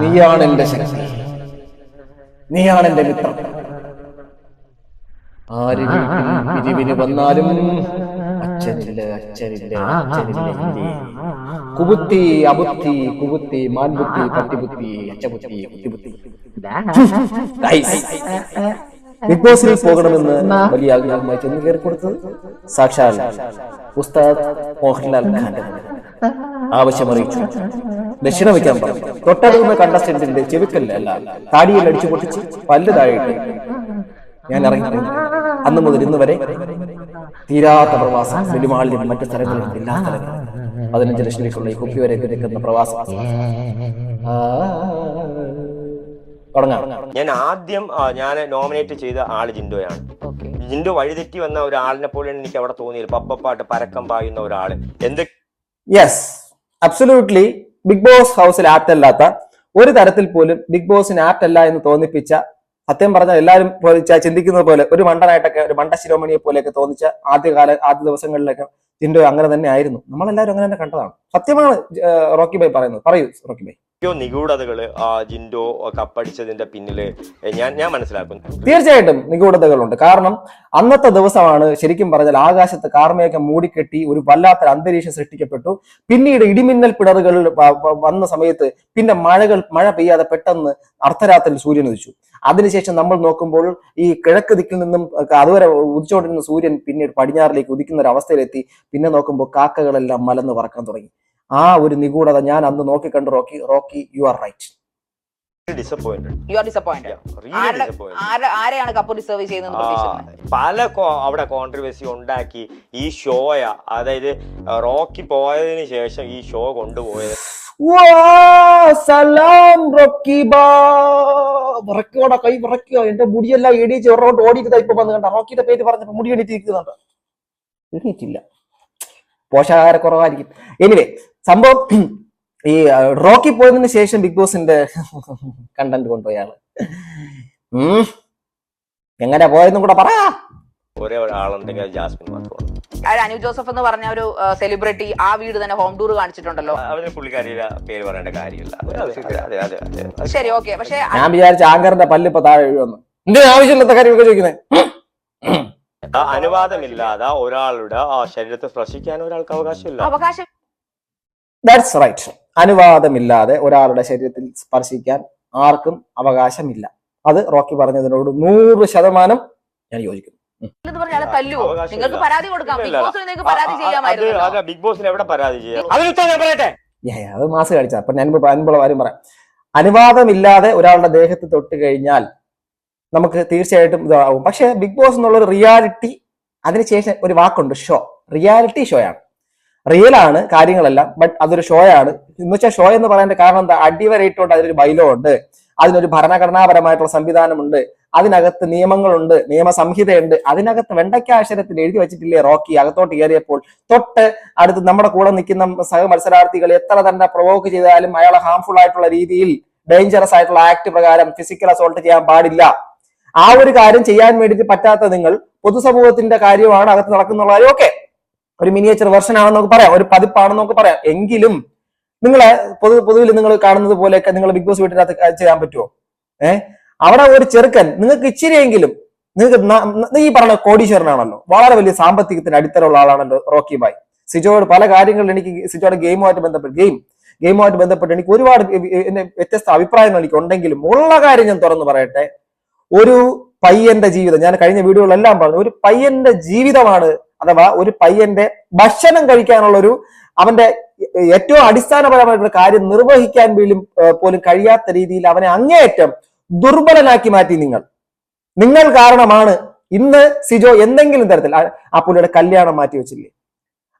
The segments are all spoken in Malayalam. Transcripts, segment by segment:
നീയാണ് എന്റെ ശക്തി നീയാണ് എന്റെ മിത്രം ആര് പിരിവിന് വന്നാലും അച്ഛനില്ല അച്ഛനില്ല അച്ഛനില്ല. കുബുത്തി അബുത്തി കുബുത്തി മാൻബുത്തി പട്ടിബുത്തി അച്ചബുത്തി കുത്തിബുത്തി ബിഗ് ബോസിൽ പോകണമെന്ന് വലിയ ആഗ്രഹമായി ചെന്ന് കയറി കൊടുത്തത് സാക്ഷാൽ ഉസ്താദ് മോഹൻലാൽ ഖാന്റെ ആവശ്യമറിയിച്ചു. ദക്ഷിണ വയ്ക്കാൻ പറഞ്ഞു തൊട്ടടുക്കുന്ന കണ്ടസ്റ്റന്റിന്റെ ചെവിക്കല്ല അല്ല താടിയിൽ അടിച്ചു പൊട്ടിച്ച് പല്ല് താഴെയിട്ട് ഞാൻ ഇറങ്ങി. അന്ന് മുതൽ ഇന്ന് വരെ തീരാത്ത പ്രവാസം വെളിമാളിലും മറ്റു സ്ഥലങ്ങളിലും എല്ലാ സ്ഥലങ്ങളിലും പതിനഞ്ച് ലക്ഷത്തിലേക്കുള്ള ഈ കുപ്പി വരെ തിരക്കുന്ന പ്രവാസം. തുടങ്ങാം. ഞാൻ ആദ്യം ഞാൻ നോമിനേറ്റ് ചെയ്ത ആൾ ജിൻഡോയാണ്. ജിൻഡോ വഴിതെറ്റി വന്ന ഒരാളിനെ പോലെയാണ് എനിക്ക് അവിടെ തോന്നിയത്. പപ്പപ്പാട്ട് പരക്കം പായുന്ന ഒരാൾ. എന്ത് യെസ് അബ്സല്യൂട്ട്ലി ബിഗ് ബോസ് ഹൗസിൽ ആപ്റ്റ് അല്ലാത്ത ഒരു തരത്തിൽ പോലും ബിഗ് ബോസിന് ആപ്റ്റ് അല്ല എന്ന് തോന്നിപ്പിച്ച സത്യം പറഞ്ഞാൽ എല്ലാവരും ചിന്തിക്കുന്നത് പോലെ ഒരു മണ്ടനായിട്ടൊക്കെ ഒരു മണ്ട ശിരോമണിയെ പോലെയൊക്കെ തോന്നിച്ച ആദ്യകാല ആദ്യ ദിവസങ്ങളിലൊക്കെ ജിൻഡോ അങ്ങനെ തന്നെ ആയിരുന്നു. നമ്മളെല്ലാവരും അങ്ങനെ തന്നെ കണ്ടതാണ്. സത്യമാണ് റോക്കി ബൈ പറയുന്നത്. പറയൂ റോക്കി ബൈ. എന്തൊക്കെയോ നിഗൂഢതകൾ ആ ജിൻഡോ കപ്പടിച്ചതിന്റെ പിന്നിൽ ഞാൻ ഞാൻ മനസ്സിലാക്കുന്നു. തീർച്ചയായിട്ടും നിഗൂഢതകളുണ്ട്. കാരണം അന്നത്തെ ദിവസമാണ് ശരിക്കും പറഞ്ഞാൽ ആകാശത്ത് കാർമയൊക്കെ മൂടിക്കെട്ടി ഒരു വല്ലാത്ത അന്തരീക്ഷം സൃഷ്ടിക്കപ്പെട്ടു. പിന്നീട് ഇടിമിന്നൽ പിടറുകൾ വന്ന സമയത്ത് പിന്നെ മഴകൾ മഴ പെയ്യാതെ പെട്ടെന്ന് അർദ്ധരാത്രിയിൽ സൂര്യൻ ഉദിച്ചു. അതിനുശേഷം നമ്മൾ നോക്കുമ്പോൾ ഈ കിഴക്ക് ദിക്കിൽ നിന്നും അതുവരെ ഉദിച്ചുകൊണ്ടിരുന്ന സൂര്യൻ പിന്നീട് പടിഞ്ഞാറിലേക്ക് ഉദിക്കുന്ന ഒരു അവസ്ഥയിലെത്തി. പിന്നെ നോക്കുമ്പോൾ കാക്കകളെല്ലാം മലന്ന് പറക്കാൻ തുടങ്ങി. ആ ഒരു നിഗൂഢത ഞാൻ അന്ന് നോക്കിക്കണ്ട് Rocky Rocky you are right ആരെയാണ് കപ്പ് ഡിസേർവ് ചെയ്യുന്നത് പല കോ- അവിടെ കോൺട്രവേഴ്സി ഉണ്ടാക്കി ഈ ഷോയ അതായത് റോക്കി പോയതിനു ശേഷം ഈ ഷോ കൊണ്ടുപോയത്. സലാം റോക്കി ബാ. വിറക്കോടാ കൈ വിറക്കോ എന്റെ മുടിയെല്ലാം എണീച്ച് ഒരോട്ട് ഓടിയിട്ട് ഇപ്പൊ വന്ന് കണ്ട. റോക്കിയുടെ പേര് പറഞ്ഞപ്പോ മുടി എണീറ്റിരിക്കുന്നുണ്ട്. എണീറ്റില്ല. പോഷകാഹാരക്കുറവായിരിക്കും. എനിവേ സംഭവം ഈ റോക്കി പോയതിന് ശേഷം ബിഗ് ബോസിന്റെ കണ്ടന്റ് കൊണ്ടുപോയാൾ ഉം. എങ്ങനെ പോയെന്നും കൂടെ പറ. ഒരേ ഒരാളുണ്ടെങ്കിൽ ജാസ്മിൻ മാത്രമാണ് അനു ജോസഫ് എന്ന് പറഞ്ഞ ഒരു സെലിബ്രിറ്റി ആ വീട് തന്നെ ഹോം ടൂർ കാണിച്ചിട്ടുണ്ടല്ലോ. അവന് പുള്ളിക്കാരിയുടെ പേര് പറയേണ്ട കാര്യമില്ല. ശരി ഓക്കെ. പക്ഷെ ഞാൻ വിചാരിച്ച ആങ്കറിന്റെ പല്ല് ഇപ്പൊ താഴെ എഴുതുന്നു എന്തിനാ ആവശ്യമില്ലാത്ത കാര്യമൊക്കെ ചോദിക്കുന്നത് അനുവാദമില്ലാതെ ഒരാളുടെ ആ ശരീരത്തെ സ്പർശിക്കാൻ ഒരാൾക്ക് അവകാശമില്ല. അവകാശം ദാറ്റ്സ് റൈറ്റ് അനുവാദമില്ലാതെ ഒരാളുടെ ശരീരത്തിൽ സ്പർശിക്കാൻ ആർക്കും അവകാശമില്ല. അത് റോക്കി പറഞ്ഞതിനോട് നൂറ് ശതമാനം ഞാൻ യോജിക്കുന്നു. നിങ്ങൾക്ക് പരാതി കൊടുക്കാം. ബിഗ് നിങ്ങൾക്ക് പരാതി ചെയ്യാമായിരുന്നു ബിഗ് ബോസിന് എവിടെ പരാതി ചെയ്യാം? അതിനുത്തരം ഞാൻ പറയട്ടെ? അത് മാസ് കാണിച്ച. അപ്പൊ ഞാൻ അൻപുള്ള കാര്യം പറയാം. അനുവാദമില്ലാതെ ഒരാളുടെ ദേഹത്ത് തൊട്ട് കഴിഞ്ഞാൽ നമുക്ക് തീർച്ചയായിട്ടും ഇതാവും. പക്ഷെ ബിഗ് ബോസ് എന്നുള്ള ഒരു റിയാലിറ്റി അതിനുശേഷം ഒരു വാക്കുണ്ട് ഷോ റിയാലിറ്റി ഷോ ആണ്. റിയൽ ആണ് കാര്യങ്ങളെല്ലാം ബട്ട് അതൊരു ഷോ ആണ്. എന്ന് വെച്ചാൽ ഷോ എന്ന് പറയേണ്ട കാരണം എന്താ? അടിവരയിട്ടുകൊണ്ട് അതിനൊരു ബൈലോ ഉണ്ട് അതിനൊരു ഭരണഘടനാപരമായിട്ടുള്ള സംവിധാനമുണ്ട് അതിനകത്ത് നിയമങ്ങളുണ്ട് നിയമസംഹിതയുണ്ട് അതിനകത്ത് വെണ്ടയ്ക്കാശരത്തിൽ എഴുതി വെച്ചിട്ടില്ലേ റോക്കി? അകത്തോട്ട് കയറിയപ്പോൾ തൊട്ട് അടുത്ത് നമ്മുടെ കൂടെ നിൽക്കുന്ന സഹ മത്സരാർത്ഥികൾ എത്ര തന്നെ പ്രൊവോക്ക് ചെയ്താലും അയാളെ ഹാംഫുൾ ആയിട്ടുള്ള രീതിയിൽ ഡേഞ്ചറസ് ആയിട്ടുള്ള ആക്ട് പ്രകാരം ഫിസിക്കൽ അസോൾട്ട് ചെയ്യാൻ പാടില്ല. ആ ഒരു കാര്യം ചെയ്യാൻ വേണ്ടിയിട്ട് പറ്റാത്ത നിങ്ങൾ പൊതുസമൂഹത്തിന്റെ കാര്യമാണ് അകത്ത് നടക്കുന്നുള്ള കാര്യം ഓക്കെ ഒരു മിനിയേച്ചർ വെർഷൻ ആണെന്ന് നമുക്ക് പറയാം. ഒരു പതിപ്പാണെന്ന് നമുക്ക് പറയാം. എങ്കിലും നിങ്ങളെ പൊതു പൊതുവിൽ നിങ്ങൾ കാണുന്നത് പോലെയൊക്കെ നിങ്ങൾ ബിഗ് ബോസ് വീട്ടിനകത്ത് ചെയ്യാൻ പറ്റുമോ ഏഹ് അവിടെ ഒരു ചെറുക്കൻ നിങ്ങൾക്ക് ഇച്ചിരിയെങ്കിലും നിങ്ങൾക്ക് ഈ പറഞ്ഞ കോടീശ്വരനാണല്ലോ. വളരെ വലിയ സാമ്പത്തികത്തിന് അടിത്തരമുള്ള ആളാണല്ലോ റോക്കി ബായ് സിജോയോട് പല കാര്യങ്ങളിൽ എനിക്ക് സിജോയുടെ ഗെയിമുമായിട്ട് ബന്ധപ്പെട്ട് ഗെയിം ഗെയിമുമായിട്ട് ബന്ധപ്പെട്ട് എനിക്ക് ഒരുപാട് വ്യത്യസ്ത അഭിപ്രായങ്ങൾ എനിക്ക് ഉണ്ടെങ്കിലും ഉള്ള കാര്യം ഞാൻ തുറന്നു പറയട്ടെ. ഒരു പയ്യന്റെ ജീവിതം ഞാൻ കഴിഞ്ഞ വീഡിയോകളെല്ലാം പറഞ്ഞു ഒരു പയ്യന്റെ ജീവിതമാണ് അഥവാ ഒരു പയ്യന്റെ ഭക്ഷണം കഴിക്കാനുള്ള ഒരു അവന്റെ ഏറ്റവും അടിസ്ഥാനപരമായിട്ടുള്ള കാര്യം നിർവഹിക്കാൻ ഏഹ് പോലും കഴിയാത്ത രീതിയിൽ അവനെ അങ്ങേയറ്റം ദുർബലനാക്കി മാറ്റി നിങ്ങൾ. നിങ്ങൾ കാരണമാണ് ഇന്ന് സിജോ എന്തെങ്കിലും തരത്തിൽ ആ- പുള്ളിയുടെ കല്യാണം മാറ്റി വെച്ചില്ലേ?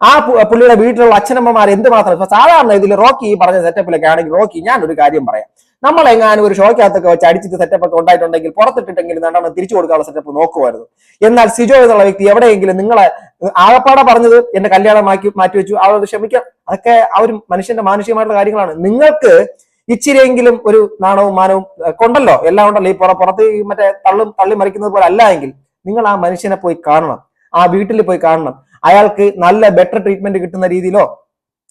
ആ പുള്ളിയുടെ വീട്ടിലുള്ള അച്ഛനമ്മമാർ എന്തുമാത്രം മാത്രം സാധാരണ ഇതിൽ റോക്കി പറഞ്ഞ സെറ്റപ്പിലൊക്കെ ആണെങ്കിൽ റോക്കി ഞാൻ ഒരു കാര്യം പറയാം. നമ്മളെങ്ങാനും ഒരു ഷോയ്ക്കകത്തൊക്കെ വെച്ച് അടിച്ചിട്ട് സെറ്റപ്പ് ഒക്കെ ഉണ്ടായിട്ടുണ്ടെങ്കിൽ പുറത്തിട്ടിട്ടെങ്കിലും രണ്ടെണ്ണം തിരിച്ചു കൊടുക്കാനുള്ള സെറ്റപ്പ് നോക്കുമായിരുന്നു. എന്നാൽ സിജോ എന്നുള്ള വ്യക്തി എവിടെയെങ്കിലും നിങ്ങളെ ആകപ്പാടെ പറഞ്ഞത് എന്റെ മാറ്റി മാറ്റി വെച്ചു അവരോട് ക്ഷമിക്കാം. അതൊക്കെ ആ ഒരു മനുഷ്യന്റെ മാനുഷികമായിട്ടുള്ള കാര്യങ്ങളാണ്. നിങ്ങൾക്ക് ഇച്ചിരിയെങ്കിലും ഒരു നാണവും മാനവും കൊണ്ടല്ലോ. എല്ലാം ഉണ്ടല്ലോ. ഈ പുറ പുറത്ത് മറ്റേ തള്ളും തള്ളി മറിക്കുന്നത് പോലെ അല്ല എങ്കിൽ നിങ്ങൾ ആ മനുഷ്യനെ പോയി കാണണം. ആ വീട്ടിൽ പോയി കാണണം. അയാൾക്ക് നല്ല ബെറ്റർ ട്രീറ്റ്മെന്റ് കിട്ടുന്ന രീതിയിലോ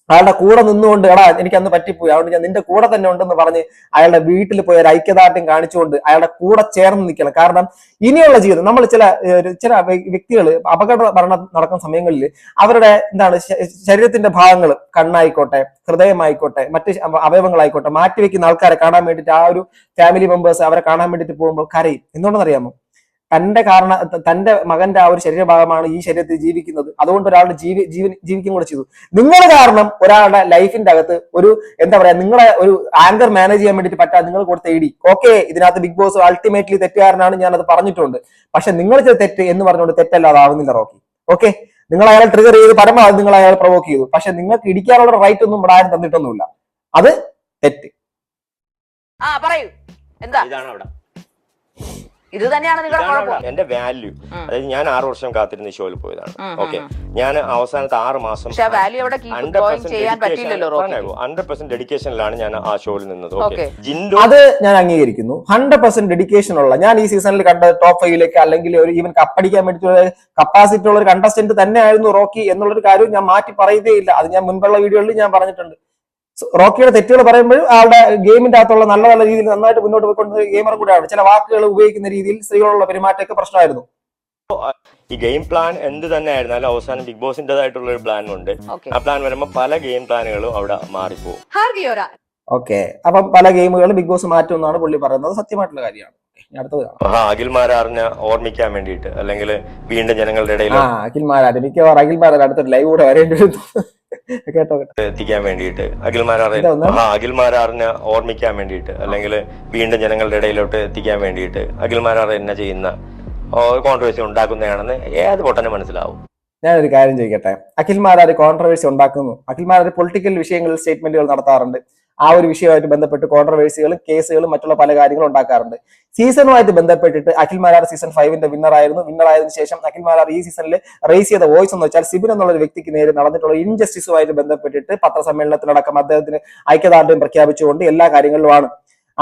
അയാളുടെ കൂടെ നിന്നുകൊണ്ട് എടാ എനിക്ക് അന്ന് പറ്റിപ്പോയി. അതുകൊണ്ട് ഞാൻ നിന്റെ കൂടെ തന്നെ ഉണ്ടെന്ന് പറഞ്ഞ് അയാളുടെ വീട്ടിൽ പോയി ഒരു ഐക്യദാർഢ്യം കാണിച്ചുകൊണ്ട് അയാളുടെ കൂടെ ചേർന്ന് നിൽക്കണം. കാരണം ഇനിയുള്ള ജീവിതം നമ്മൾ ചില ചില വ്യക്തികൾ അപകട മരണം നടക്കുന്ന സമയങ്ങളിൽ അവരുടെ എന്താണ് ശരീരത്തിന്റെ ഭാഗങ്ങൾ കണ്ണായിക്കോട്ടെ ഹൃദയമായിക്കോട്ടെ മറ്റ് അവ- അവയവങ്ങളായിക്കോട്ടെ മാറ്റിവെക്കുന്ന ആൾക്കാരെ കാണാൻ വേണ്ടിയിട്ട് ആ ഒരു ഫാമിലി മെമ്പേഴ്സ് അവരെ കാണാൻ വേണ്ടിയിട്ട് പോകുമ്പോൾ കരയും. എന്തുകൊണ്ടെന്ന് അറിയാമോ തന്റെ കാരണ തന്റെ മകന്റെ ആ ഒരു ശരീരഭാഗമാണ് ഈ ശരീരത്തിൽ ജീവിക്കുന്നത്. അതുകൊണ്ട് ഒരാളുടെ ജീവി ജീവൻ ജീവിക്കും കൂടെ ചെയ്തു. നിങ്ങൾ കാരണം ഒരാളുടെ ലൈഫിന്റെ അകത്ത് ഒരു എന്താ പറയാ നിങ്ങളെ ഒരു ആങ്കർ മാനേജ് ചെയ്യാൻ വേണ്ടിയിട്ട് പറ്റാ നിങ്ങൾ കൊടുത്ത ഇടി ഓക്കെ ഇതിനകത്ത് ബിഗ് ബോസ് അൾട്ടിമേറ്റ്ലി തെറ്റുകാരനാണ് ഞാൻ അത് പറഞ്ഞിട്ടുണ്ട്. പക്ഷെ നിങ്ങൾ ചെയ്ത തെറ്റ് എന്ന് പറഞ്ഞുകൊണ്ട് തെറ്റല്ലാതെ ആവുന്നില്ല റോക്കി. ഓക്കെ നിങ്ങൾ അയാളെ ട്രിഗർ ചെയ്ത് പരമാവധി നിങ്ങൾ അയാളെ പ്രൊവോക്ക് ചെയ്തു. പക്ഷെ നിങ്ങൾക്ക് ഇടിക്കാനുള്ള റൈറ്റ് ഒന്നും ഇവിടെ ആരും തന്നിട്ടൊന്നുമില്ല. അത് തെറ്റ്. ആ പറയൂ. എന്താ? ഇതാണ് അവിടെ ഇത് തന്നെയാണ് നിങ്ങളുടെ കുഴപ്പം. എന്റെ വാല്യൂ അതായത് ഞാൻ ആറ് വർഷം കാത്തിരുന്ന ഷോയിൽ പോയതാണ്. ഓക്കെ ഞാൻ അവസാനത്തെ ആറ് മാസം വാല്യൂ അവിടെ കീപ്പ് ഗോയിങ് ചെയ്യാൻ പറ്റില്ലല്ലോ റോക്കി. ഹൺഡ്രഡ് പെർസെന്റ് ഡെഡിക്കേഷനിലാണ് ഞാൻ ആ ഷോയിൽ നിന്നത്. ജിൻഡോ അത് ഞാൻ അംഗീകരിക്കുന്നു. ഹൺഡ്രഡ് പെർസെന്റ് ഡെഡിക്കേഷൻ ഉള്ള ഞാൻ ഈ സീസണിൽ കണ്ട ടോപ്പ് ഫൈവിലേക്ക് അല്ലെങ്കിൽ ഒരു ഈവൻ കപ്പടിക്കാൻ വേണ്ടിയിട്ടുള്ള കപ്പാസിറ്റി ഉള്ള ഒരു കണ്ടസ്റ്റന്റ് തന്നെയായിരുന്നു റോക്കി എന്നുള്ളൊരു കാര്യം ഞാൻ മാറ്റി പറയുകയില്ല. അത് ഞാൻ മുൻപുള്ള വീഡിയോകളിൽ ഞാൻ പറഞ്ഞിട്ടുണ്ട്. റോക്കിയുടെ തെറ്റുകൾ പറയുമ്പോഴും ആളുടെ ഗെയിമിന്റെ അകത്തുള്ള നല്ല നല്ല രീതിയിൽ നന്നായിട്ട് മുന്നോട്ട് പോയിക്കൊണ്ടിരുന്ന ഗെയിമർ കൂടെയാണ്. ചില വാക്കുകൾ ഉപയോഗിക്കുന്ന രീതിയിൽ സ്ത്രീകളുള്ള പെരുമാറ്റമൊക്കെ പ്രശ്നമായിരുന്നു. ഈ ഗെയിം പ്ലാൻ എന്ത് തന്നെ ആയിരുന്നാലും അവസാനം ബിഗ് ബോസിന്റേതായിട്ടുള്ള ഒരു പ്ലാൻ ഉണ്ട്. ആ പ്ലാൻ വരുമ്പോൾ പല ഗെയിം പ്ലാനുകളും അവിടെ മാറിപ്പോകും ഓക്കെ അപ്പം പല ഗെയിമുകളും ബിഗ് ബോസ് മാറ്റുമെന്നാണ് പുള്ളി പറയുന്നത്. സത്യമായിട്ടുള്ള കാര്യമാണ്. അഖിൽമാരാറിനെ ഓർമ്മിക്കാൻ വേണ്ടിയിട്ട് അല്ലെങ്കിൽ വീണ്ടും ജനങ്ങളുടെ ഇടയിൽ ആ അഖിൽമാരാര് മിക്കവാറും അഖിൽമാരാര് അടുത്തൊരു ലൈവ് കൂടെ വരേണ്ടി വരും കേട്ടോ കേട്ടോ എത്തിക്കാൻ വേണ്ടിയിട്ട്. അഖിൽമാരാറിന് ആ അഖിൽമാരാറിനെ ഓർമ്മിക്കാൻ വേണ്ടിയിട്ട് അല്ലെങ്കിൽ വീണ്ടും ജനങ്ങളുടെ ഇടയിലോട്ട് എത്തിക്കാൻ വേണ്ടിയിട്ട് അഖിൽമാരാർ എന്നെ ചെയ്യുന്ന കോൺട്രവേഴ്സി ഉണ്ടാക്കുന്നതാണെന്ന് ഏത് പൊട്ടനെ മനസ്സിലാവും. ഞാനൊരു കാര്യം ചോദിക്കട്ടെ. അഖിൽമാരാർ കോൺട്രവേഴ്സി ഉണ്ടാക്കുന്നു. അഖിൽമാരാർ പൊളിറ്റിക്കൽ വിഷയങ്ങളിൽ സ്റ്റേറ്റ്മെന്റുകൾ നടത്താറുണ്ട്. ആ ഒരു വിഷയമായിട്ട് ബന്ധപ്പെട്ട് കോൺട്രവേഴ്സികളും കേസുകളും മറ്റുള്ള പല കാര്യങ്ങളും ഉണ്ടാക്കാറുണ്ട്. സീസണുമായിട്ട് ബന്ധപ്പെട്ടിട്ട് അഖിൽ മാരാർ സീസൺ ഫൈവിന്റെ വിന്നർ ആയിരുന്നു. വിന്നർ ആയതിനു ശേഷം അഖിൽ മാരാർ ഈ സീസണിൽ റേസ് ചെയ്ത വോയിസ് എന്ന് വെച്ചാൽ സിബിൻ എന്നുള്ള ഒരു വ്യക്തിക്ക് നേരെ നടന്നിട്ടുള്ള ഇൻജസ്റ്റിസുമായിട്ട് ബന്ധപ്പെട്ടിട്ട് പത്രസമ്മേളനത്തിലടക്കം അദ്ദേഹത്തിന് ഐക്യദാർഢ്യം പ്രഖ്യാപിച്ചുകൊണ്ട് എല്ലാ കാര്യങ്ങളിലുമാണ്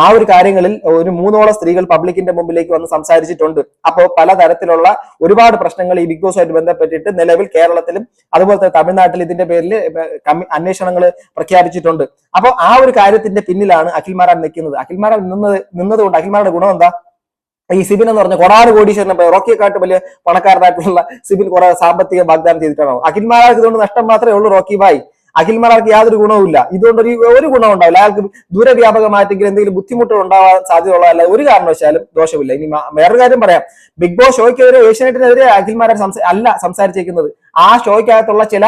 ആ ഒരു കാര്യങ്ങളിൽ ഒരു മൂന്നോളം സ്ത്രീകൾ പബ്ലിക്കിന്റെ മുമ്പിലേക്ക് വന്ന് സംസാരിച്ചിട്ടുണ്ട്. അപ്പോൾ പലതരത്തിലുള്ള ഒരുപാട് പ്രശ്നങ്ങൾ ഈ ബിഗ് ബോസുമായിട്ട് ബന്ധപ്പെട്ടിട്ട് നിലവിൽ കേരളത്തിലും അതുപോലെ തന്നെ തമിഴ്നാട്ടിൽ ഇതിന്റെ പേരിൽ അന്വേഷണങ്ങൾ പ്രഖ്യാപിച്ചിട്ടുണ്ട്. അപ്പോൾ ആ ഒരു കാര്യത്തിന്റെ പിന്നിലാണ് അഖിൽമാരാൻ നിൽക്കുന്നത്. അഖിൽമാരാൻ നിന്നത് നിന്നതുകൊണ്ട് അഖിൽമാരുടെ ഗുണം എന്താ? ഈ സിബിൻ എന്ന് പറഞ്ഞ കൊടാറ് കോടീശ്വരനെ റോക്കിയെക്കാട്ട് വലിയ പണക്കാരനായിട്ടുള്ള സിബിൻ കുറെ സാമ്പത്തിക വാഗ്ദാനം ചെയ്തിട്ടാണോ? അഖിൽമാരാർക്ക് ഇതുകൊണ്ട് നഷ്ടം മാത്രമേ ഉള്ളൂ റോക്കി ഭായ്. അഖിൽമാരാർക്ക് യാതൊരു ഗുണവുമില്ല ഇതുകൊണ്ട് ഒരു ഒരു ഗുണം ഉണ്ടാവില്ല അയാൾക്ക് ദൂരവ്യാപകമായിട്ടെങ്കിലും എന്തെങ്കിലും ബുദ്ധിമുട്ടുകൾ ഉണ്ടാവാൻ സാധ്യതയുള്ളതല്ല ഒരു കാരണവശാലും ദോഷമില്ല ഇനി വേറൊരു കാര്യം പറയാം ബിഗ് ബോസ് ഷോയ്ക്കെതിരെ ഏഷ്യാനെറ്റിനെതിരെ അഖിൽമാരാർ അല്ല സംസാരിച്ചേക്കുന്നത് ആ ഷോയ്ക്കകത്തുള്ള ചില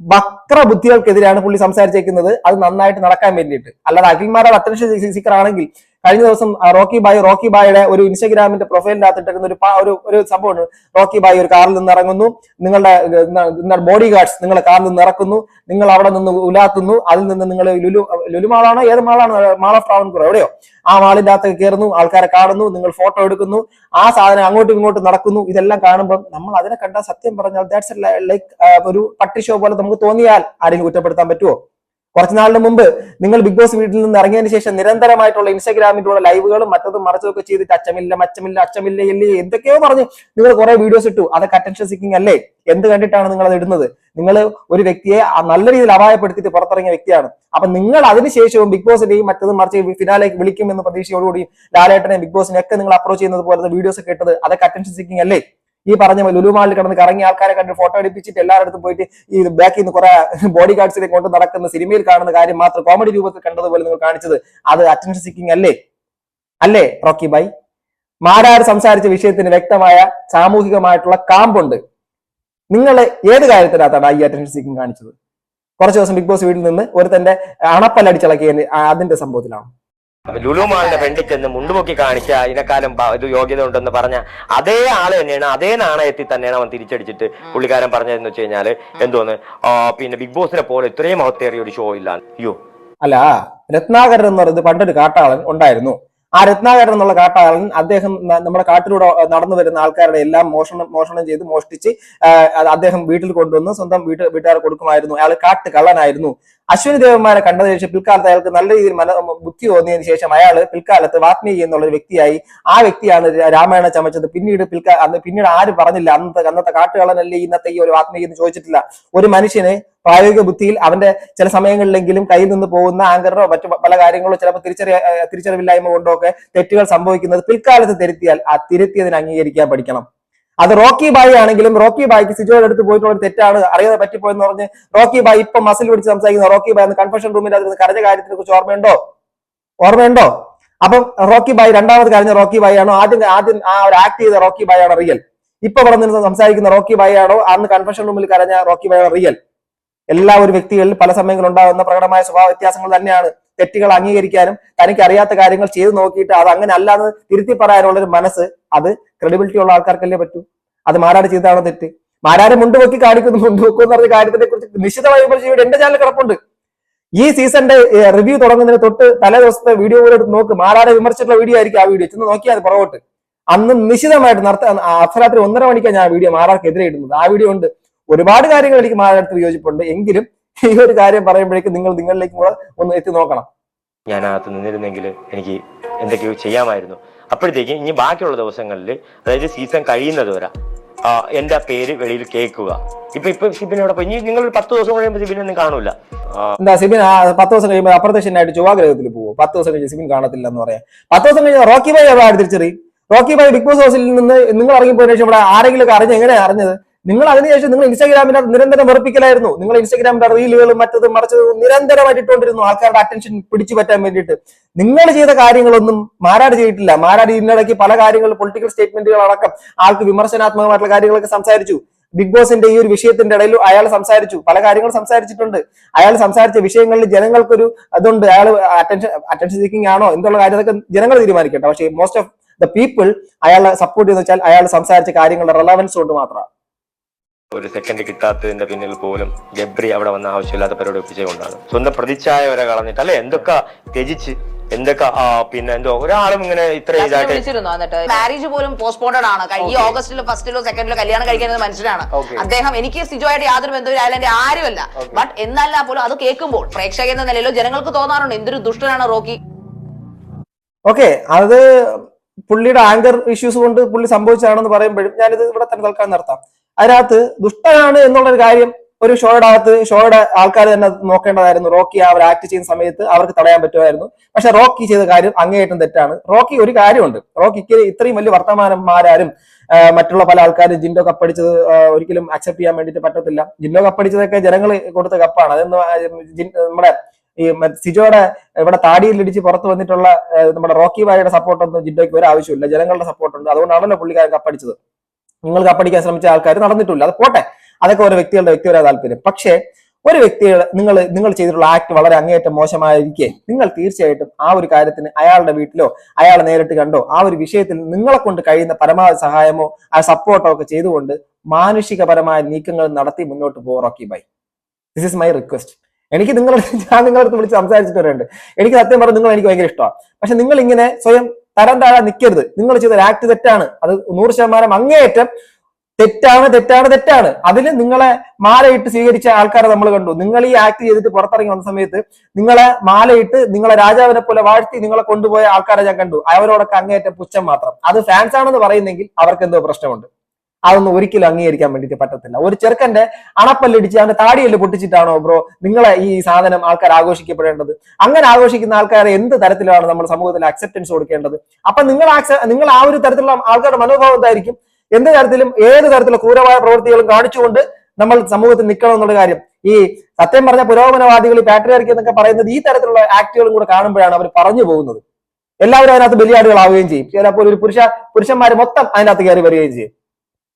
വക്ര ബുദ്ധികൾക്കെതിരെയാണ് പുള്ളി സംസാരിച്ചേക്കുന്നത് അത് നന്നായിട്ട് നടക്കാൻ വേണ്ടിയിട്ട് അല്ലാതെ അഖിൽമാരുടെ അറ്റൻഷൻ സീക്കർ ആണെങ്കിൽ കഴിഞ്ഞ ദിവസം റോക്കി ബായ് റോക്കി ബായുടെ ഒരു ഇൻസ്റ്റഗ്രാമിന്റെ പ്രൊഫൈലിനകത്ത് അകത്തിട്ടിരുന്ന ഒരു ഒരു ഒരു സംഭവമുണ്ട്. റോക്കി ബായ് ഒരു കാറിൽ നിന്ന് ഇറങ്ങുന്നു. നിങ്ങളുടെ ബോഡി ഗാർഡ്സ് നിങ്ങളെ കാറിൽ നിന്ന് ഇറക്കുന്നു. നിങ്ങൾ അവിടെ നിന്ന് ഉലാത്തുന്നു. അതിൽ നിന്ന് നിങ്ങൾ ലുലു ലുലു മാളാണോ ഏത് മാളാണ് മാൾ ഓഫ് ട്രാവൻകൂർ എവിടെയോ? ആ മാളിന്റെ അകത്ത് കയറുന്നു. ആൾക്കാരെ കാണുന്നു. നിങ്ങൾ ഫോട്ടോ എടുക്കുന്നു. ആ സാധനം അങ്ങോട്ടും ഇങ്ങോട്ടും നടക്കുന്നു. ഇതെല്ലാം കാണുമ്പോൾ നമ്മൾ അതിനെ കണ്ട സത്യം പറഞ്ഞാൽ ദാറ്റ്സ് ലൈക്ക് ഒരു പട്ടി ഷോ പോലെ നമുക്ക് തോന്നിയാൽ ആരെങ്കിലും കുറ്റപ്പെടുത്താൻ പറ്റുമോ കുറച്ച് നാളിന് മുമ്പ് നിങ്ങൾ ബിഗ് ബോസ് വീട്ടിൽ നിന്ന് ഇറങ്ങിയതിന് ശേഷം നിരന്തരമായിട്ടുള്ള ഇൻസ്റ്റാഗ്രാമിലൂടെ ലൈവുകളും മറ്റതും മറച്ചതൊക്കെ ചെയ്തിട്ട് അച്ചമില്ല മച്ചമില്ല അച്ചമില്ല ഇല്ലേ എന്തൊക്കെയോ പറഞ്ഞ് നിങ്ങൾ കുറെ വീഡിയോസ് ഇട്ടു. അതൊക്കെ അറ്റൻഷൻ സീക്കിംഗ് അല്ലേ? എന്ത് കണ്ടിട്ടാണ് നിങ്ങൾ അത് ഇടുന്നത്? നിങ്ങൾ ഒരു വ്യക്തിയെ നല്ല രീതിയിൽ അപായപ്പെടുത്തിയിട്ട് പുറത്തിറങ്ങിയ വ്യക്തിയാണ്. അപ്പൊ നിങ്ങൾ അതിനുശേഷവും ബിഗ് ബോസിന്റെയും മറ്റതും മറിച്ച് ഫിനാലേക്ക് വിളിക്കും എന്ന പ്രതീക്ഷയോടുകൂടി ലാലേട്ടനെ ബിഗ് ബോസിനെ ഒക്കെ നിങ്ങൾ അപ്രോച്ച് ചെയ്യുന്നത് പോലത്തെ വീഡിയോസ് കേട്ടത് അതൊക്കെ അറ്റൻഷൻ സീക്കിംഗ് അല്ലേ? ഈ പറഞ്ഞ ലുലുമാളിൽ കിടന്ന് കറങ്ങി ആൾക്കാരെ കണ്ട് ഫോട്ടോ എടുപ്പിച്ചിട്ട് എല്ലാവരുടെ പോയിട്ട് ഈ ബാക്കിൽ നിന്ന് കുറെ ബോഡി ഗാർഡ്സിനെ കൊണ്ട് നടക്കുന്ന സിനിമയിൽ കാണുന്ന കാര്യം മാത്രം കോമഡി രൂപത്തിൽ കണ്ടതുപോലെ നിങ്ങൾ കാണിച്ചത്. അത് അറ്റൻഷൻ സീക്കിംഗ് അല്ലേ? അല്ലേ റോക്കി ബൈ? മാരാർ സംസാരിച്ച വിഷയത്തിന് വ്യക്തമായ സാമൂഹികമായിട്ടുള്ള കാമ്പുണ്ട്. നിങ്ങൾ ഏത് കാര്യത്തിനകത്താണ് ഈ അറ്റൻഷൻ സീക്കിംഗ് കാണിച്ചത്? കുറച്ച് ദിവസം ബിഗ് ബോസ് വീട്ടിൽ നിന്ന് ഒരു തന്റെ അണപ്പല്ലടിച്ചിളക്കിയ അതിന്റെ സംഭവത്തിലാണ്? ലുലുമാളിന്റെ ഫ്രണ്ടിൽ ചെന്ന് മുണ്ടുപൊക്കി കാണിച്ച ഇതിനെക്കാലം ഇത് യോഗ്യത ഉണ്ടെന്ന് പറഞ്ഞ അതേ ആൾ തന്നെയാണ് അതേ നാണയത്തിൽ തന്നെയാണ് അവൻ തിരിച്ചടിച്ചിട്ട് പുള്ളിക്കാരൻ പറഞ്ഞതെന്ന് വെച്ച് കഴിഞ്ഞാൽ എന്തോന്ന്? പിന്നെ ബിഗ് ബോസിനെ പോലെ ഇത്രയും മഹത്തേറിയ ഒരു ഷോ ഇല്ല. അയ്യോ. അല്ല രത്നാകരൻ എന്ന് പറയുന്നത് പണ്ടൊരു കാട്ടാളൻ ഉണ്ടായിരുന്നു. ആ രത്നാകരൻ എന്നുള്ള കാട്ടാളൻ അദ്ദേഹം നമ്മുടെ കാട്ടിലൂടെ നടന്നു വരുന്ന ആൾക്കാരുടെ എല്ലാം മോഷണം മോഷണം ചെയ്ത് മോഷ്ടിച്ച് അദ്ദേഹം വീട്ടിൽ കൊണ്ടുവന്ന് സ്വന്തം വീട്ട് വീട്ടുകാർ കൊടുക്കുമായിരുന്നു. അയാൾ കാട്ട് കള്ളനായിരുന്നു അശ്വിനി ദേവന്മാരെ കണ്ടതിന് ശേഷം പിൽക്കാലത്ത് അയാൾക്ക് നല്ല രീതിയിൽ മന ബുദ്ധി തോന്നിയതിനു ശേഷം അയാൾ പിൽക്കാലത്ത് വാത്മീകി എന്നുള്ള ഒരു വ്യക്തിയായി. ആ വ്യക്തിയാണ് രാമായണ ചമച്ചത്. പിന്നീട് പിൽക്കാ അന്ന് പിന്നീട് ആരും പറഞ്ഞില്ല? അന്നത്തെ അന്നത്തെ കാട്ടുകളനല്ലേ ഇന്നത്തെ ഈ ഒരു വാത്മീകി എന്ന് ചോദിച്ചിട്ടില്ല. ഒരു മനുഷ്യന് പ്രായോഗിക ബുദ്ധിയിൽ അവന്റെ ചില സമയങ്ങളിലെങ്കിലും കയ്യിൽ നിന്ന് പോകുന്ന ആങ്കറിനോ മറ്റു പല കാര്യങ്ങളോ ചിലപ്പോൾ തിരിച്ചറി തിരിച്ചറിവില്ലായ്മ കൊണ്ടോ ഒക്കെ തെറ്റുകൾ സംഭവിക്കുന്നത് പിൽക്കാലത്ത് തിരുത്തിയാൽ ആ തിരുത്തിയതിന് അംഗീകരിക്കാൻ പഠിക്കണം. അത് റോക്കി ബായി ആണെങ്കിലും റോക്കി ബായിക്ക് സിജോയുടെ അടുത്ത് പോയിട്ടുള്ള ഒരു തെറ്റാണ് അറിയാതെ പറ്റിപ്പോയെന്ന് പറഞ്ഞ് റോക്കി ബായി ഇപ്പൊ മസിൽ പിടിച്ച് സംസാരിക്കുന്ന. റോക്കി ബായി കൺഫെഷൻ റൂമിൽ അതിൽ കരഞ്ഞ കാര്യത്തിനെ കുറിച്ച് ഓർമ്മയുണ്ടോ? ഓർമ്മയുണ്ടോ? അപ്പം റോക്കി ബായി രണ്ടാമത് കരഞ്ഞ റോക്കി ബായി ആണോ? ആദ്യം ആദ്യം ആ ഒരു ആക്ട് ചെയ്ത റോക്കി ബായി ആണോ റിയൽ ഇപ്പൊ നിന്ന് സംസാരിക്കുന്ന റോക്കി ബായി ആണോ? അന്ന് കൺഫെഷൻ റൂമിൽ കരഞ്ഞ റോക്കി ബായി ആണോ റിയൽ എല്ലാ ഒരു വ്യക്തികളിൽ പല സമയങ്ങളിൽ ഉണ്ടാകുന്ന പ്രകടമായ സ്വഭാവ വ്യത്യാസങ്ങൾ തന്നെയാണ്. തെറ്റുകൾ അംഗീകരിക്കാനും തനിക്ക് അറിയാത്ത കാര്യങ്ങൾ ചെയ്തു നോക്കിയിട്ട് അത് അങ്ങനെ അല്ലാന്ന് തിരുത്തി പറയാനുള്ള ഒരു മനസ്സ് അത് ക്രെഡിബിലിറ്റി ഉള്ള ആൾക്കാർക്കല്ലേ പറ്റൂ? അത് മാരാട് ചെയ്തതാണോ തെറ്റ്? മാരാട് മുണ്ടുപൊക്കി കാണിക്കുന്നു മുണ്ടുപൊക്കും എന്ന് പറഞ്ഞ കാര്യത്തിനെ കുറിച്ച് നിശ്ചിതമായി വിമർശിയുടെ എന്റെ ചാനൽ കിടപ്പുണ്ട്. ഈ സീസണിന്റെ റിവ്യൂ തുടങ്ങുന്നതിന് തൊട്ട് തലേ ദിവസത്തെ വീഡിയോ കൂടെ എടുത്ത് നോക്ക്. മാരാടെ വിമർശിച്ചിട്ടുള്ള വീഡിയോ ആയിരിക്കും ആ വീഡിയോ ചെന്ന് നോക്കിയാൽ പുറകോട്ട്. അന്ന് നിശ്ചിതമായിട്ട് നടത്ത അർദ്ധരാത്രി ഒന്നര മണിക്കാണ് ഞാൻ ആ വീഡിയോ മാറാർക്കെതിരെ ഇടുന്നത്. ആ വീഡിയോ ഉണ്ട്. ഒരുപാട് കാര്യങ്ങൾ എനിക്ക് മാറാടുത്ത് വിയോജിപ്പുണ്ട്. എങ്കിലും ഈ ഒരു കാര്യം പറയുമ്പോഴേക്കും നിങ്ങൾ നിങ്ങളിലേക്ക് കൂടെ ഒന്ന് എത്തി നോക്കണം. ഞാൻ അകത്ത് നിന്നിരുന്നെങ്കിൽ എനിക്ക് എന്തൊക്കെയോ ചെയ്യാമായിരുന്നു. അപ്പോഴത്തേക്കും ഇനി ബാക്കിയുള്ള ദിവസങ്ങളിൽ അതായത് സീസൺ കഴിയുന്നത് വരെ എന്റെ പേര് വെളിയിൽ കേൾക്കുക. ഇപ്പൊ ഇപ്പൊ സിബിനോടൊപ്പം പോയി? ഇനി നിങ്ങൾ ഒരു പത്ത് ദിവസം കഴിയുമ്പോൾ സിബിനൊന്നും കാണൂല. എന്താ സിബിൻ ആ പത്ത് ദിവസം കഴിയുമ്പോൾ അപ്രത്യക്ഷനായിട്ട് ചൊവ്വാഗ്രഹത്തിൽ പോകും പത്ത് ദിവസം കഴിഞ്ഞ് സിബിൻ കാണത്തില്ല എന്ന് പറയാം. പത്ത് ദിവസം കഴിഞ്ഞാൽ റോക്കി ബൈ എവിടെ തിരിച്ചറി റോക്കി ബൈ ബിഗ് ബോസ് ഹൗസിൽ നിന്ന് നിങ്ങൾ ഇറങ്ങിപ്പോയതിനു ശേഷം ഇവിടെ ആരെങ്കിലും ഒക്കെ അറിഞ്ഞ് എങ്ങനെയാണ് അറിഞ്ഞത്? നിങ്ങൾ അതിനുശേഷം നിങ്ങൾ ഇൻസ്റ്റാഗ്രാമിന്റെ നിരന്തരം വെറുപ്പിക്കലായിരുന്നു. നിങ്ങൾ ഇൻസ്റ്റാഗ്രാമിന്റെ റീലുകളും മറ്റതും മറച്ചതും നിരന്തരമായിട്ട് ഇട്ടുകൊണ്ടിരുന്നു ആൾക്കാരുടെ അറ്റൻഷൻ പിടിച്ചു പറ്റാൻ വേണ്ടിയിട്ട്. നിങ്ങൾ ചെയ്ത കാര്യങ്ങളൊന്നും മാരാട് ചെയ്തിട്ടില്ല. മാരാട് ഇതിനിടയ്ക്ക് പല കാര്യങ്ങൾ പൊളിറ്റിക്കൽ സ്റ്റേറ്റ്മെന്റുകൾ അടക്കം ആൾക്ക് വിമർശനാത്മകമായിട്ടുള്ള കാര്യങ്ങളൊക്കെ സംസാരിച്ചു. ബിഗ് ബോസിന്റെ ഈ ഒരു വിഷയത്തിന്റെ ഇടയിൽ അയാൾ സംസാരിച്ചു. പല കാര്യങ്ങൾ സംസാരിച്ചിട്ടുണ്ട്. അയാൾ സംസാരിച്ച വിഷയങ്ങളിൽ ജനങ്ങൾക്കൊരു അതുണ്ട്. അയാൾ അറ്റൻഷൻ അറ്റൻഷൻ സീക്കിംഗ് ആണോ എന്നുള്ള കാര്യം അതൊക്കെ ജനങ്ങൾ തീരുമാനിക്കട്ടെ. പക്ഷേ മോസ്റ്റ് ഓഫ് ദ പീപ്പിൾ അയാളെ സപ്പോർട്ട് ചെയ്യുന്ന വെച്ചാൽ അയാൾ സംസാരിച്ച കാര്യങ്ങളുടെ റെലവൻസ് കൊണ്ട് മാത്രമാണ്. ഒരു സെക്കൻഡ് കിട്ടാത്തതിന്റെ പിന്നിൽ പോലും ഗബ്രി അവിടെ വന്ന ആവശ്യമില്ലാത്ത പരിപാടി ഒപ്പിച്ചുകൊണ്ടാണ് സ്വന്തം പ്രതിച്ഛായ വരെ കളഞ്ഞിട്ട് അല്ലെ? എന്തൊക്കെ ത്യജിച്ച് എന്തൊക്കെ ആ, പിന്നെ എന്തോ ഒരാളും ഇങ്ങനെ ഇത്ര ഇതായിട്ട് മാരേജ് പോലും പോസ്റ്റ്പോണ്ടഡ് ആണ്. ഈ ഓഗസ്റ്റിലോ ഫസ്റ്റിലോ സെക്കൻഡിലോ കല്യാണം കഴിക്കുന്നത് മനുഷ്യനാണ്. അദ്ദേഹം എനിക്ക് സിജോയായിട്ട് യാതൊരു ബന്ധവും അയാളെ ആരുമല്ല. ബട്ട് എന്നല്ല പോലും അത് കേൾക്കുമ്പോൾ പ്രേക്ഷക എന്ന നിലയിലോ ജനങ്ങൾക്ക് തോന്നാറുണ്ട് എന്തൊരു ദുഷ്ടനാണ് റോക്കി. ഓക്കെ അത് പുള്ളിയുടെ ആങ്കർ ഇഷ്യൂസ് കൊണ്ട് പുള്ളി സംഭവിച്ചതാണെന്ന് പറയുമ്പോഴും ഞാനിത് ഇവിടെ തന്നെ തൽക്കാലം നടത്താം അതിനകത്ത് ദുഷ്ടനാണ് എന്നുള്ള ഒരു കാര്യം ഒരു ഷോയുടെ അകത്ത് ഷോയുടെ ആൾക്കാർ തന്നെ നോക്കേണ്ടതായിരുന്നു. റോക്കി അവർ ആക്ട് ചെയ്യുന്ന സമയത്ത് അവർക്ക് തടയാൻ പറ്റുമായിരുന്നു. പക്ഷെ റോക്കി ചെയ്ത കാര്യം അങ്ങേയറ്റം തെറ്റാണ്. റോക്കി ഒരു കാര്യമുണ്ട്. റോക്കിക്ക് ഇത്രയും വലിയ വർത്തമാനന്മാരും മറ്റുള്ള പല ആൾക്കാരും ജിൻഡോ കപ്പടിച്ചത് ഒരിക്കലും അക്സെപ്റ്റ് ചെയ്യാൻ വേണ്ടിയിട്ട് പറ്റത്തില്ല. ജിൻഡോ കപ്പടിച്ചതൊക്കെ ജനങ്ങൾ കൊടുത്ത കപ്പാണ്. അതെന്ന് നമ്മുടെ ഈ സിജോയുടെ ഇവിടെ താടിയിലിടിച്ച് പുറത്ത് വന്നിട്ടുള്ള നമ്മുടെ റോക്കി വായുടെ സപ്പോർട്ടൊന്നും ജിൻഡോയ്ക്ക് ഒരു ആവശ്യമില്ല ജനങ്ങളുടെ സപ്പോർട്ടുണ്ട് അതുകൊണ്ടാണല്ലോ പുള്ളിക്കാരൻ കപ്പടിച്ചത് നിങ്ങൾ കപ്പടിക്കാൻ ശ്രമിച്ച ആൾക്കാർ നടന്നിട്ടില്ല. അത് പോട്ടെ. അതൊക്കെ ഓരോ വ്യക്തികളുടെ വ്യക്തിപരമായ താല്പര്യം. പക്ഷേ ഒരു വ്യക്തിയുടെ നിങ്ങൾ നിങ്ങൾ ചെയ്തിട്ടുള്ള ആക്ട് വളരെ അങ്ങേയറ്റം മോശമായിരിക്കെ. നിങ്ങൾ തീർച്ചയായിട്ടും ആ ഒരു കാര്യത്തിന് അയാളുടെ വീട്ടിലോ അയാളെ നേരിട്ട് കണ്ടോ ആ ഒരു വിഷയത്തിൽ നിങ്ങളെ കൊണ്ട് കഴിയുന്ന പരമാവധി സഹായമോ ആ സപ്പോർട്ടോ ഒക്കെ ചെയ്തുകൊണ്ട് മാനുഷികപരമായ നീക്കങ്ങൾ നടത്തി മുന്നോട്ട് പോ Rocky bye. This is my request എനിക്ക് നിങ്ങളുടെ ഞാൻ നിങ്ങളുടെ അടുത്ത് വിളിച്ച് സംസാരിച്ചിട്ട് വരുന്നുണ്ട് എനിക്ക് സത്യം പറഞ്ഞു നിങ്ങൾ എനിക്ക് ഭയങ്കര ഇഷ്ടമാണ്. പക്ഷെ നിങ്ങൾ ഇങ്ങനെ സ്വയം തരം താഴെ നിൽക്കരുത് നിങ്ങൾ ചെയ്ത ആക്ട് തെറ്റാണ്. അത് നൂറ് ശതമാനം അങ്ങേയറ്റം തെറ്റാണ് തെറ്റാണ് തെറ്റാണ്. അതിൽ നിങ്ങളെ മാലയിട്ട് സ്വീകരിച്ച ആൾക്കാരെ നമ്മൾ കണ്ടു. നിങ്ങൾ ഈ ആക്ട് ചെയ്തിട്ട് പുറത്തിറങ്ങി വന്ന സമയത്ത് നിങ്ങളെ മാലയിട്ട് നിങ്ങളെ രാജാവിനെ പോലെ വാഴ്ത്തി നിങ്ങളെ കൊണ്ടുപോയ ആൾക്കാരെ ഞാൻ കണ്ടു. അവരോടൊക്കെ അങ്ങേയറ്റം പുച്ഛം മാത്രം. അത് ഫാൻസ് ആണെന്ന് പറയുന്നെങ്കിൽ അവർക്ക് എന്തോ പ്രശ്നമുണ്ട്. അതൊന്നും ഒരിക്കലും അംഗീകരിക്കാൻ വേണ്ടിയിട്ട് പറ്റത്തില്ല. ഒരു ചെറുക്കന്റെ അണപ്പല്ലിടിച്ച് അവന്റെ താടിയല്ല് പൊട്ടിച്ചിട്ടാണോ ബ്രോ നിങ്ങളെ ഈ സാധനം ആൾക്കാർ ആഘോഷിക്കപ്പെടേണ്ടത്? അങ്ങനെ ആഘോഷിക്കുന്ന ആൾക്കാരെ എന്ത് തരത്തിലാണ് നമ്മൾ സമൂഹത്തിൽ അക്സെപ്റ്റൻസ് കൊടുക്കേണ്ടത്? അപ്പൊ നിങ്ങൾ നിങ്ങൾ ആ ഒരു തരത്തിലുള്ള ആൾക്കാരുടെ മനോഭാവം എന്തായിരിക്കും? എന്ത് തരത്തിലും ഏത് തരത്തിലുള്ള ക്രൂരമായ പ്രവൃത്തികളും കാണിച്ചുകൊണ്ട് നമ്മൾ സമൂഹത്തിൽ നിൽക്കണം എന്നുള്ള കാര്യം. ഈ സത്യം പറഞ്ഞ പുരോഗമനവാദികൾ പാട്രിയാർക്കി എന്നൊക്കെ പറയുന്നത് ഈ തരത്തിലുള്ള ആക്ടുകളും കൂടെ കാണുമ്പോഴാണ് അവർ പറഞ്ഞു പോകുന്നത്. എല്ലാവരും അതിനകത്ത് ബലിയാടുകളാവുകയും ചെയ്യും. ചിലപ്പോൾ ഒരു പുരുഷ പുരുഷന്മാർ മൊത്തം അതിനകത്ത് കയറി വരികയും ചെയ്യും.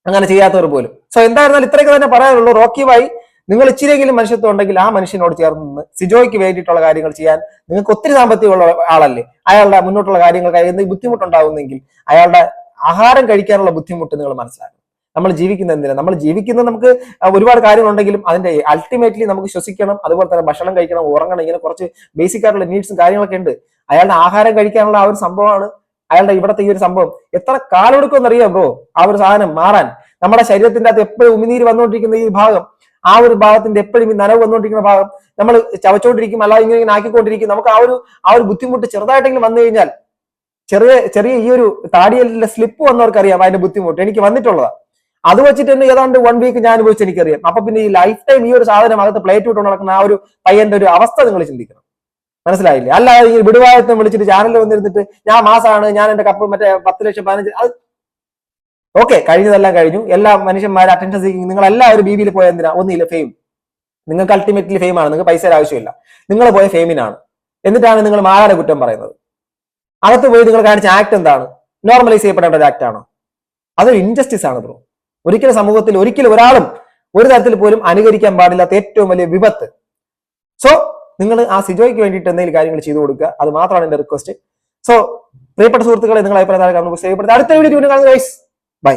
അങ്ങനെ ചെയ്യാത്തവർ പോലും. സോ എന്തായിരുന്നാലും ഇത്രയൊക്കെ തന്നെ പറയാനുള്ളൂ. റോക്കി ബായി നിങ്ങൾ ഇച്ചിരിയെങ്കിലും മനുഷ്യത്വം ഉണ്ടെങ്കിൽ ആ മനുഷ്യനോട് ചേർന്ന് നിന്ന് സിജോയ്ക്ക് വേണ്ടിയിട്ടുള്ള കാര്യങ്ങൾ ചെയ്യാൻ നിങ്ങൾക്ക് ഒത്തിരി സാമ്പത്തികമുള്ള ആളല്ലേ? അയാളുടെ മുന്നോട്ടുള്ള കാര്യങ്ങൾ കഴിയുന്ന ബുദ്ധിമുട്ടുണ്ടാവുന്നെങ്കിൽ അയാളുടെ ആഹാരം കഴിക്കാനുള്ള ബുദ്ധിമുട്ട് നിങ്ങൾ മനസ്സിലാക്കണം. നമ്മൾ ജീവിക്കുന്ന എന്തിനാ? നമ്മൾ ജീവിക്കുന്നത് നമുക്ക് ഒരുപാട് കാര്യങ്ങളുണ്ടെങ്കിലും അതിന്റെ അൾട്ടിമേറ്റ്ലി നമുക്ക് ശ്വസിക്കണം അതുപോലെ തന്നെ ഭക്ഷണം കഴിക്കണം ഉറങ്ങണം ഇങ്ങനെ കുറച്ച് ബേസിക് ആയിട്ടുള്ള നീഡ്സും കാര്യങ്ങളൊക്കെ ഉണ്ട്. അയാളുടെ ആഹാരം കഴിക്കാനുള്ള ആ ഒരു സംഭവമാണ് അയാളുടെ ഇവിടത്തെ ഈ ഒരു സംഭവം എത്ര കാലെടുക്കുമെന്ന് അറിയാം ബ്രോ ആ ഒരു സാധനം മാറാൻ. നമ്മുടെ ശരീരത്തിന്റെ അകത്ത് എപ്പോഴും ഉമിനീര് വന്നുകൊണ്ടിരിക്കുന്ന ഈ ഭാഗം ആ ഒരു ഭാഗത്തിന്റെ എപ്പോഴും ഈ നനവ് വന്നുകൊണ്ടിരിക്കുന്ന ഭാഗം നമ്മൾ ചവച്ചോണ്ടിരിക്കും അല്ലാതെ ഇങ്ങനെ ഇങ്ങനെ ആക്കിക്കൊണ്ടിരിക്കും. നമുക്ക് ആ ഒരു ആ ഒരു ബുദ്ധിമുട്ട് ചെറുതായിട്ടെങ്കിലും വന്നു കഴിഞ്ഞാൽ ചെറിയ ചെറിയ ഈ ഒരു താടിയലിലെ സ്ലിപ്പ് വന്നവർക്ക് അറിയാം അതിന്റെ ബുദ്ധിമുട്ട്. എനിക്ക് വന്നിട്ടുള്ളതാ. അത് വെച്ചിട്ട് തന്നെ ഏതാണ്ട് വൺ വീക്ക് ഞാൻ അനുഭവിച്ചെനിക്കറിയാം അപ്പൊ പിന്നെ ഈ ലൈഫ് ടൈം ഈ ഒരു സാധനം അകത്ത് പ്ലേറ്റ് വിട്ടുകൊണ്ട് നടക്കുന്ന ആ ഒരു പയ്യന്റെ ഒരു അവസ്ഥ നിങ്ങൾ ചിന്തിക്കണം. മനസ്സിലായില്ലേ? അല്ലാതെ ഈ വിടുവായത്വം വിളിച്ചിട്ട് ചാനലിൽ വന്നിരുന്നിട്ട് ഞാൻ മാസമാണ് ഞാൻ എന്റെ കപ്പ് മറ്റേ പത്ത് ലക്ഷം പതിനഞ്ച് അത് ഓക്കെ കഴിഞ്ഞതെല്ലാം കഴിഞ്ഞു. എല്ലാ മനുഷ്യന്മാരും അറ്റൻഷൻ സീക്കിങ് നിങ്ങൾ എല്ലാവരും ബി ബിയിൽ പോയ എന്തിനാ? ഒന്നില്ല ഫെയിം നിങ്ങൾക്ക് അൾട്ടിമേറ്റ്ലി ഫെയിം ആണ്. നിങ്ങൾക്ക് പൈസ ആവശ്യമില്ല. നിങ്ങൾ പോയ ഫെയിമിനാണ് എന്നിട്ടാണ് നിങ്ങൾ മാറാടെ കുറ്റം പറയുന്നത്. അകത്ത് പോയി നിങ്ങൾ കാണിച്ച ആക്ട് എന്താണ്? നോർമലൈസ് ചെയ്യപ്പെടേണ്ട ഒരു ആക്ട് ആണോ? അതൊരു ഇൻജസ്റ്റിസ് ആണ് ബ്രോ ഒരിക്കലും സമൂഹത്തിൽ ഒരിക്കലും ഒരാളും ഒരു തരത്തിൽ പോലും അനുകരിക്കാൻ പാടില്ലാത്ത ഏറ്റവും വലിയ വിപത്ത്. സോ നിങ്ങൾ ആ സിജോയ്ക്ക് വേണ്ടിയിട്ട് എന്തെങ്കിലും കാര്യങ്ങൾ ചെയ്തു കൊടുക്കുക. അത് മാത്രമാണ് എന്റെ റിക്വസ്റ്റ് സോ പ്രിയപ്പെട്ട സുഹൃത്തുക്കളെ നിങ്ങൾ അഭിപ്രായം താഴെ കാണുമ്പോൾ സേവ് അടുത്ത വീഡിയോ കാണുന്ന ബൈ